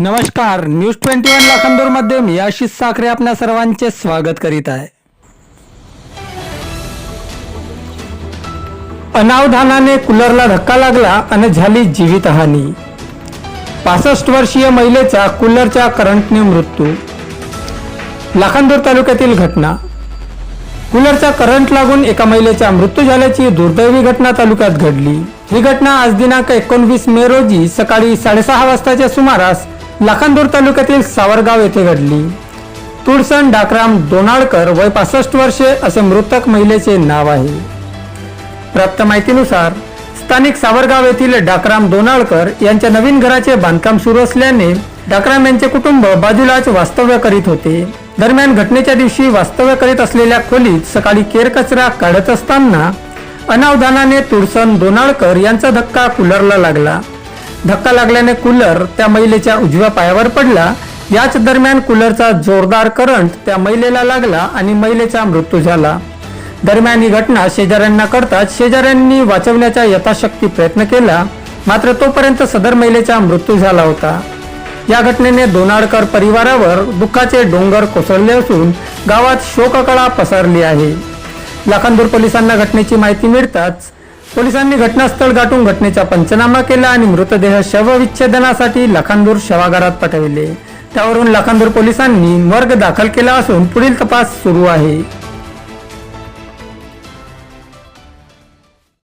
नमस्कार news twenty one लाखांदूरमध्ये मी आशिष साखरे आपल्या सर्वांचे स्वागत करीत आहे. अनावधानाने कूलरला धक्का लागला आणि झाली जीवितहानी. पासष्ट वर्षीय महिलेचा कूलरच्या करंटने मृत्यू. लाखांदूर तालुक्यातील घटना. कूलरचा करंट लागून एका महिलेचा मृत्यू झाल्याची दुर्दैवी घटना तालुक्यात घडली. ही घटना आज दिनांक एकोणवीस मे रोजी सकाळी साडेसहा वाजताच्या सुमारास लाखांदूर तालुक्यातील सावरगाव येथे घडली. तुळसण डाकराम दोनाळकर वय पासष्ट वर्षे असे मृतक महिलेचे नाव आहे. प्राप्त माहितीनुसार स्थानिक सावरगाव येथील डाकराम दोनाळकर यांच्या नवीन घराचे बांधकाम सुरू असल्याने डाकराम यांचे कुटुंब बाजूलाच वास्तव्य करीत होते. दरम्यान घटनेच्या दिवशी वास्तव्य करीत असलेल्या खोलीत सकाळी केर कचरा काढत असताना अनावधानाने तुळसन दोनाळकर यांचा धक्का कूलरला लागला. धक्का लागल्याने कूलर त्या महिलेच्या उजव्या पायावर पडला. याच दरम्यान कूलरचा जोरदार करंट त्या महिलेला लागला आणि महिलेचा मृत्यू झाला. दरम्यान ही घटना शेजाऱ्यांना करताच शेजाऱ्यांनी वाचवण्याचा यथाशक्ती प्रयत्न केला. मात्र तोपर्यंत सदर महिलेचा मृत्यू झाला होता. या घटनेने दोनाडकर परिवारावर दुःखाचे डोंगर कोसळले असून गावात शोककळा पसरली आहे. लाखांदूर पोलिसांना घटनेची माहिती मिळताच पोलिसांनी घटनास्थळ गाठून घटनेचा पंचनामा केला आणि मृतदेह शवविच्छेदनासाठी लाखांदूर शवागारात पाठविले. त्यावरून लाखांदूर पोलिसांनी वर्ग दाखल केला असून पुढील तपास सुरू आहे.